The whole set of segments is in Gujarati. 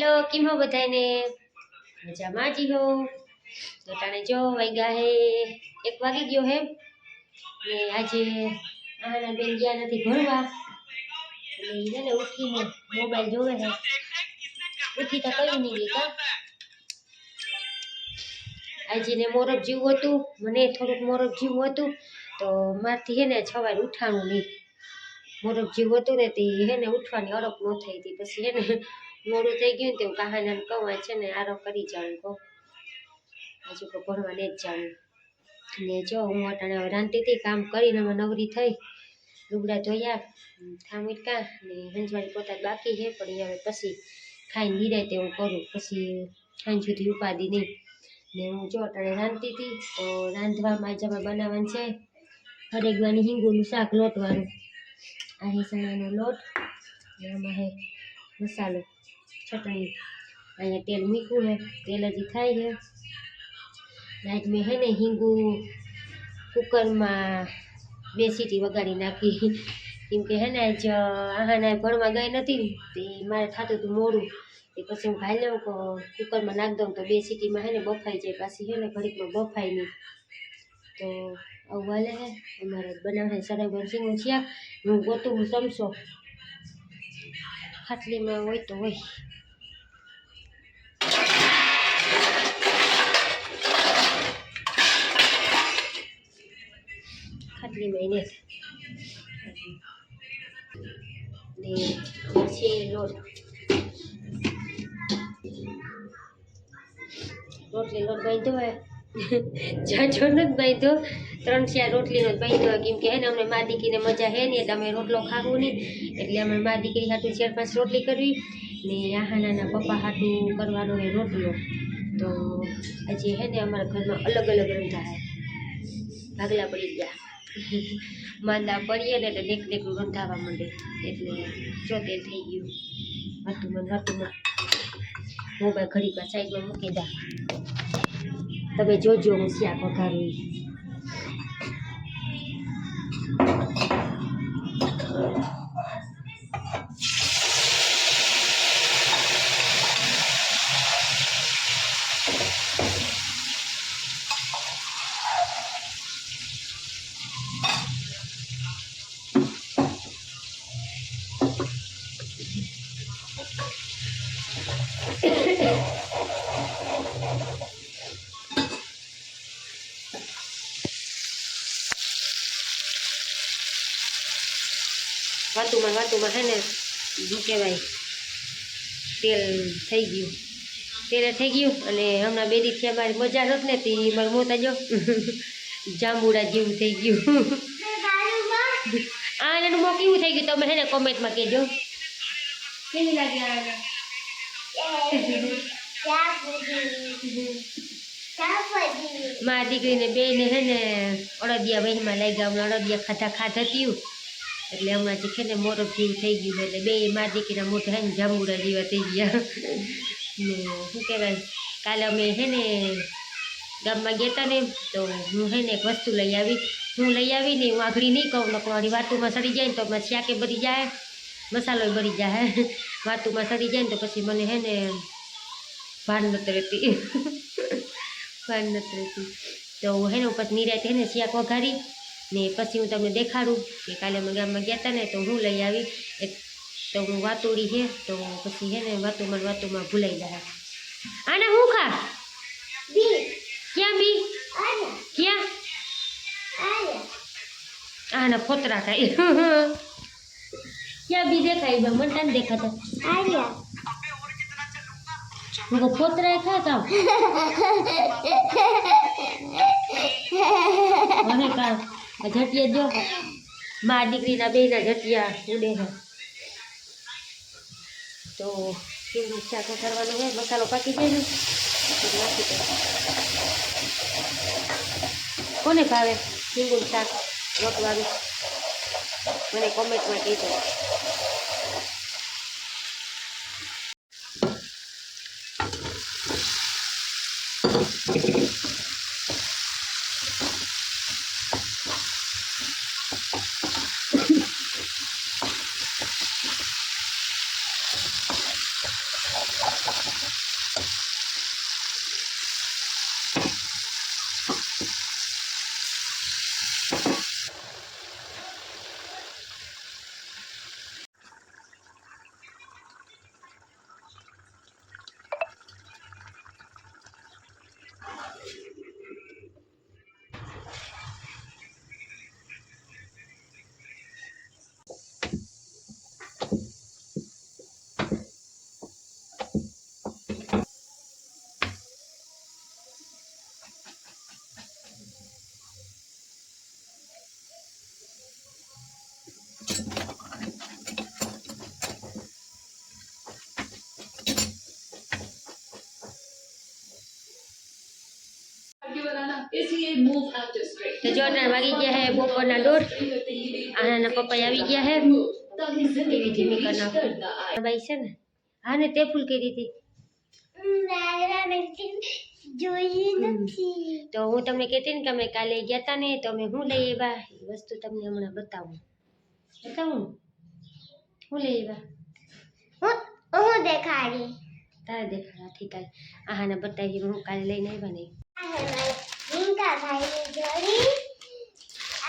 હાલો, કેમ હો બધાને મજામાં જી હો? તાણે જો વાગ્યા હે, એક વાગી ગયો હે. ને આજે આના બેન ગયા નથી ભણવા. એટલે ઈ ને ઉઠીને મોબાઈલ જોવે હે. ઉઠી તો કઈ નહીં ગઈ કા આજે ને મોરબ જીવું હતું, મને થોડુંક મોરબ જીવું હતું. તો મારથી હે ને સવારે ઉઠાણું નહીં. મોરબ જીવું હતું ને તે હે ને ઉઠવાની અડપ ન થઈ હતી. પછી હે ને મોડું થઈ ગયું ને તે હું કહાનાને કહું છે ને આરો કરી જાઉં, કહું. હજુ કહું ભણવા ને જ જાઉં. ને જો, હું અટાણે રાંધતી કામ કરીને અમે નવરી થઈ. લુગડા ધોયા થામીટકા ને હંજવાળી પોતા બાકી છે, પણ હવે પછી ખાઈને નિરાય તે હું કરું. પછી સાંજ સુધી ઉપાદી નહીં. ને હું જો અટાણે રાંધતી હતી, તો રાંધવામાં આજે અમે બનાવવાનું છે. હરેગવાની હિંગુનું શાક લોટવાનું આ હે ચણાનો લોટ, ને આમાં હે મસાલો. ચટણી અહીંયા તેલ મીઠું હે, તેલ હજી થાય છે. આજ મેં હે ને હિંગુ કુકરમાં બે સીટી વગાડી નાખી. કેમ કે હે ને આજ આહાના ભણવા ગઈ નથી તે મારે થતું હતું મોડું. એ પછી હું ભાઈ લઉં કે કુકરમાં નાખ દઉં તો બે સીટીમાં હે ને બફાઈ જાય. પાછી હે ને ઘડીકમાં બફાય નહીં. તો આવું વાલે હે, અમારે બનાવે સરાઈ ભરસિંગ શાક હું ગોતું હું સમશો ખાટલીમાં હોય તો હોય. ખાટલીમાં એને ને પછી લોટ. રોટલી લોટ બાંધ્યો હોય જાજો નથી બાંધ્યો. ત્રણ ચાર રોટલીનો જ બાંધ્યો કેમ કે હે ને અમને મા દીકરીને મજા હે નહીં, એટલે અમે રોટલો ખાવું નહીં. એટલે અમે મા દીકરી હાટું ચાર પાંચ રોટલી કરવી. ને આહાનાના પપ્પા હાટું કરવાનો હોય રોટલો. તો આજે હે ને, અમારા ઘરમાં અલગ અલગ રંધા હે. ભાગલા પડી ગયા. માંદા પડીએ ને એટલે દેખ દેખનું રંધાવા માંડે. એટલે ચોતેર થઈ ગયું. હતું મને હતું મોબાઈલ ઘડીક સાઈડમાં મૂકી દા. તમે જોજો હું શાક વઘારું વાતુમાં વાતુમાં હે ને શું કહેવાય તેલ થઈ ગયું તેલ થઈ ગયું અને હમણાં બે દિવસથી અમારી મજા નથી ને તે મારું મોતા જો જાંબુડા જેવું થઈ ગયું આ એનું મો કેવું થઈ ગયું તમે હે ને કોમેન્ટમાં કહેજો કેવી લાગે આ મારા દીકરીને બેને હે ને અડદિયા વહીમાં લાગ્યા ગયા. અડદિયા ખાધા ખાધા થયું એટલે હમણાં જે છે ને મોરો જીવ થઈ ગયું એટલે બે મારા દીકરીના મોઢા હે ને જાંબુડા જેવા થઈ ગયા. શું કહેવાય? કાલે અમે હે ને ગામમાં ગયા હતા ને, તો હું હે ને એક વસ્તુ લઈ આવી. હું લઈ આવી ને હું આગળી નહીં કહું, નકર વાતોમાં સડી જાય ને તો મારે શાકે બળી જાય. મસાલો બળી જાય. વાતુમાં સરી જાય ને તો પછી મને હે ને ભાન નથી રહેતી ભાન નથી રહેતી તો હે ને પછી નિરાતે હે ને શિયાક વઘારી ને પછી હું તમને દેખાડું કે કાલે અમે ગામમાં ગયા હતા ને તો હું લઈ આવી એક તો હું વાતુડી હે તો પછી હે ને વાતુમાં વાતુમાં ભૂલાઈ જાય આના હું ખા ક્યાં બી ક્યાં આના ફોતરા થાય ક્યાં બી દેખાય બા મને તને દેખાતા. હું કહું, ફોતરા ખા કામ મને કામ આ જટિયા જો મા દીકરીના બેના જટિયા ઉડે છે. તો કેવું શાક કરવાનું હોય? મસાલો પાકી જાય ને. નાખી દો કોને ભાવે? લીંબુનું શાક રોટવાનું મને કોમેન્ટમાં કહેજો. તો જો અટાણ વાગી ગયા હે બપોરના દોઢ આના પપ્પા આવી ગયા હે એવી ધીમી કરી નાખું ભાઈ છે ને હા ને તે ફૂલ કરી હતી જોઈ નથી તો હું તમને કહેતી ને કે અમે કાલે ગયા હતા ને તો અમે શું લઈ આવ્યા એ વસ્તુ તમને હમણાં બતાવું। બતાવું? હું લઈ આવ્યા હું હું દેખાડી. તારે દેખાડા ઠીક છે. આહાને બતાવી હું કાલે લઈને આવ્યા ને આ હે મારી રિંકા ભાઈની જોડી.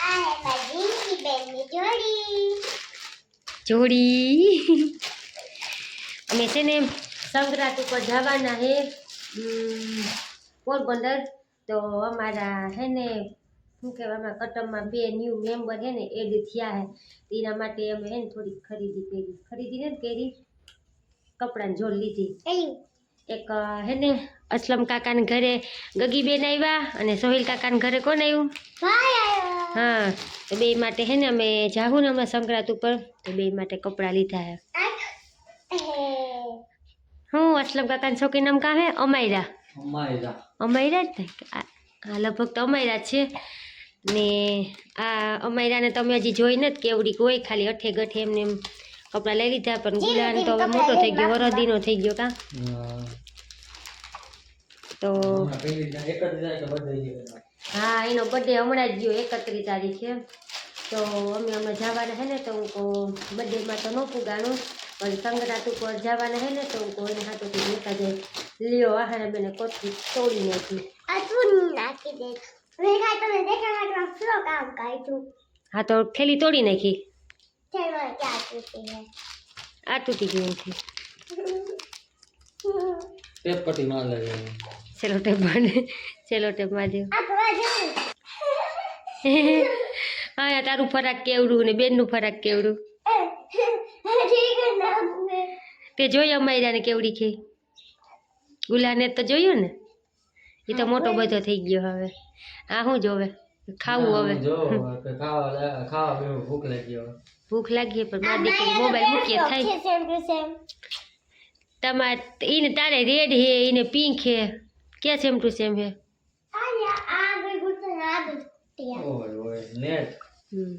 આ હે મારી રિંકી બેનની જોડી જોડી અમે છે ને સંક્રાંત ઉપર જવાના હે. પોરબંદર તો અમારા હે ને શું કહેવાય અમારા કટમમાં બે ન્યૂ મેમ્બર હે ને એડ થયા હે. એના માટે અમે હે ને થોડીક ખરીદી કરી. ખરીદી ને કરી. કપડાની જોડ લીધી. એક હે ને અસલમ કાકાને ઘરે ગગીબેન આવ્યા અને સોહિલ કાકાને ઘરે કોણ આવ્યું? હા તો બે માટે હે ને અમે જાવું ને હમણાં સંક્રાંત ઉપર તો બે માટે કપડાં લીધા હે. હું અસલમ કાકાના છોકરી નામ કાં હે? અમાયરા. અમાયરા. જ ને? આ લગભગ તો અમાયરા જ છે. ને આ અમાયરાને તમે હજી જોઈ નથી કેવડી હોય ખાલી અઠે ગઠે એમને એમ કપડાં લઈ લીધા પણ ગુલાન તો હવે મોટો થઈ ગયો વરદીનો થઈ ગયો કાં? તો હા એનો બર્થડે હમણાં જ ગયો એકત્રીસ તારીખે. તો અમે અમે જવાના હે ને તો હું કહું બર્થડેમાં તો ન પુગાણું પણ સંક્રાંત ઉપર જવાના હે ને તો હું કહું એને હાથોથી લેતા જાય લ્યો આહારા બેને કોથળી તોડી નાખી. હા તો થેલી તોડી નાખી. મને આ તૂટી ગયું એમથી ટેપમાં માર લે સેલો ટેપ બને સેલો ટેપમાં દે આ ભવા જવું હા તારું ફરાક કેવડું ને બેનનું ફરાક કેવડું? તે જોઈ અમાયરાને કેવડી છે? ગુલાને તો જોયું ને? એ તો મોટો બધો થઈ ગયો હવે. આ શું જોવે? ખાવું હવે? ભૂખ લાગી હવે. ભૂખ લાગી પણ મારી દીકરી મોબાઈલ મૂકીએ થાય. તમારે એને તારે રેડ હે એને પિંક હે ક્યાં સેમ टू સેમ હે? આયા આગળ ગુસ્સો ના આગળ ટિયા ઓય ઓય નેટ. હમ.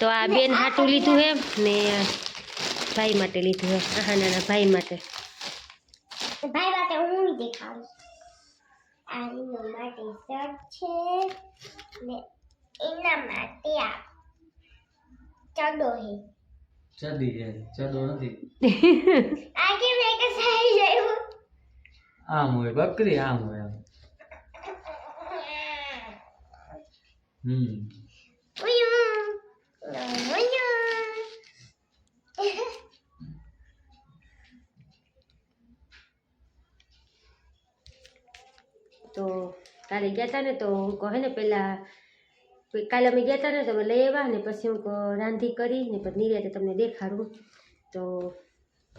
તો આ બેન હાટું લીધું હે? ને ભાઈ માટે લીધું હે? હા નાના ભાઈ માટે. ભાઈ માટે હું દેખાડું આ માટે શર્ટ છે ને એના માટે આ ચડો હે. ચડી છે ચડો નથી. આ કેમ એક સાઈઝ આવ્યું? આમ હોય, બકરી આમ હોય હમ. તો કાલે ગયા હતા ને તો હું કહે ને પહેલાં કાલે અમે ગયા હતા ને તો લઈ આવ્યા ને પછી હું રાંધી કરી ને પછી નિર્યાતે તમને દેખાડું. તો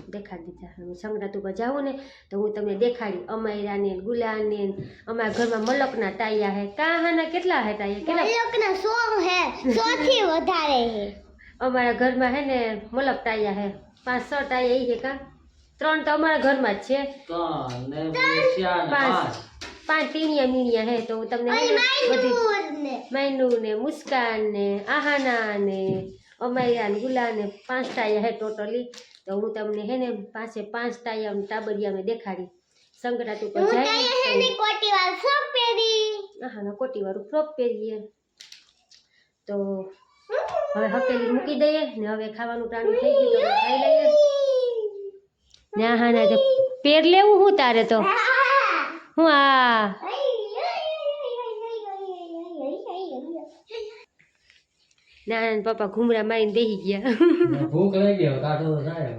દેખાડી દીધા. ઉપર જાઉં ને તો હું તમને દેખાડી. અમાયરાને ગુલાને અમારા ઘરમાં મલકના ટાયા હે. કાહાના કેટલા હે ટાયા કેટલા? મલકના સો હે. સો થી વધારે હે. અમારા ઘરમાં હે ને મલક ટાયા હે. પાંચ છ ટાયા એ છે કા? ત્રણ તો અમારા ઘરમાં જ છે. ત્રણ ને ચાર ને પાંચ. પાંચ. ટીણિયા મીણિયા હે તો હું તમને હે બધી માયનૂર ને મુસ્કાન ને આહાના ને અમાયરા ને ગુલા ને પાંચ ટાયા હે ટોટલી. તો હું તમને હે ને પાસે પાંચ ટાયા ને ટાબરિયા મેં દેખાડી. સંક્રાંત ઉપર હું જાય હે ને કોટી વાળ ફ્રોક પહેરી. પહેરીએ. તો હવે હકેલી મૂકી દઈએ ને હવે ખાવાનું ટાણું થઈ ગયું તો ખાઈ લઈએ. ને હા ના પેર લેવું હું તારે તો? હું. આ ના ના, પપ્પા ઘૂમરા મારીને બેસી ગયા ભૂખ લાગી કાઢો થાય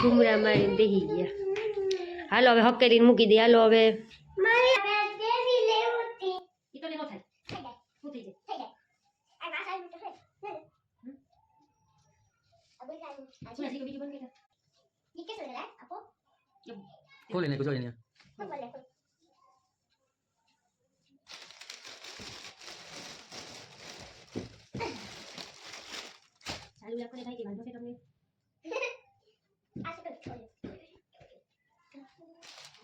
ઘૂમરા મારીને બેસી ગયા હાલો હવે હકેરીને મૂકી દે હાલો હવે હતી. ઈ તો નો થાય થઈ જાય, શું થઈ જાય થઈ જાય. આ માથા ઉપર છે. આ બોલ કાઢું. આ શું હજી બીજું બંધ ઈ કેસો લે, આપો. ખોલીને જોઈને શું બોલે? ચાલુ રાખો ને ભાઈ વાંધો છે તમને આ શું કરું?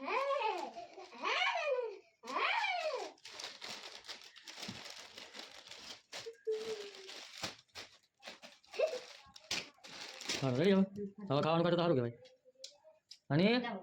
હા, હા, હા. હારું રેડી હવે હવે ખાવાનું કાઢો તો સારું કહેવાય અને જાઓ.